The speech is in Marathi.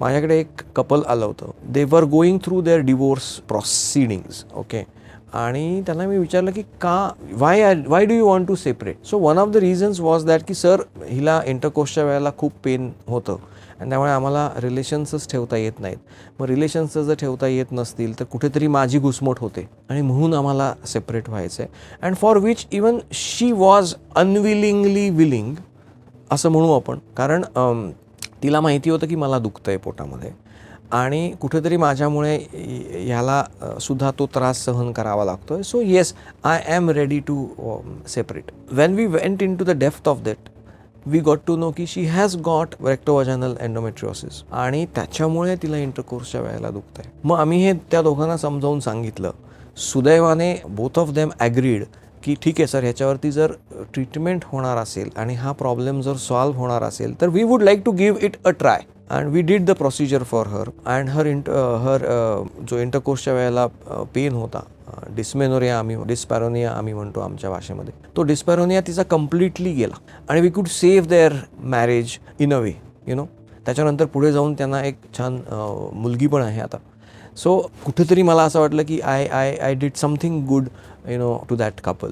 माझ्याकडे एक कपल आलं होतं. They were going through their divorce proceedings okay आणि त्यांना मी विचारलं की का why why do you want to separate so one of the reasons was that की सर हिला इंटरकोर्सच्या वेळेला खूप पेन होतं. आणि त्यामुळे आम्हाला रिलेशन्सच ठेवता येत नाहीत. मग रिलेशन्स जर ठेवता येत नसतील तर कुठेतरी माझी घुसमट होते. आणि म्हणून आम्हाला सेपरेट व्हायचं आहे and for which even she was unwillingly willing असं म्हणू आपण. कारण तिला माहिती होतं की मला दुखतं आहे पोटामध्ये. आणि कुठेतरी माझ्यामुळे ह्याला सुद्धा तो त्रास सहन करावा लागतो आहे so yes I am ready to separate when we went in to the depth of that we got to know की शी हॅज गॉट रेक्टोवॅजनल एन्डोमेट्रिओसिस आणि त्याच्यामुळे तिला इंटरकोर्सच्या वेळेला दुखतं आहे मग आम्ही हे त्या दोघांना समजावून सांगितलं. सुदैवाने बोथ ऑफ देम ॲग्रीड की ठीक आहे सर ह्याच्यावरती जर ट्रीटमेंट होणार असेल आणि हा प्रॉब्लेम जर सॉल्व्ह होणार असेल तर we would like to give it a try. And we did the procedure for her and her int her जो इंटरकोर्सच्या वेळेला uh, पेन होता uh, डिस्मेनोरिया आम्ही डिस्पॅरोनिया आम्ही म्हणतो आमच्या भाषेमध्ये तो डिस्पॅरोनिया तिचा कम्प्लिटली गेला. आणि we could save their marriage in a way you know त्याच्यानंतर पुढे जाऊन त्यांना एक छान uh, मुलगी पण आहे आता. सो कुठेतरी मला असं वाटलं की I I I did something good you know to that couple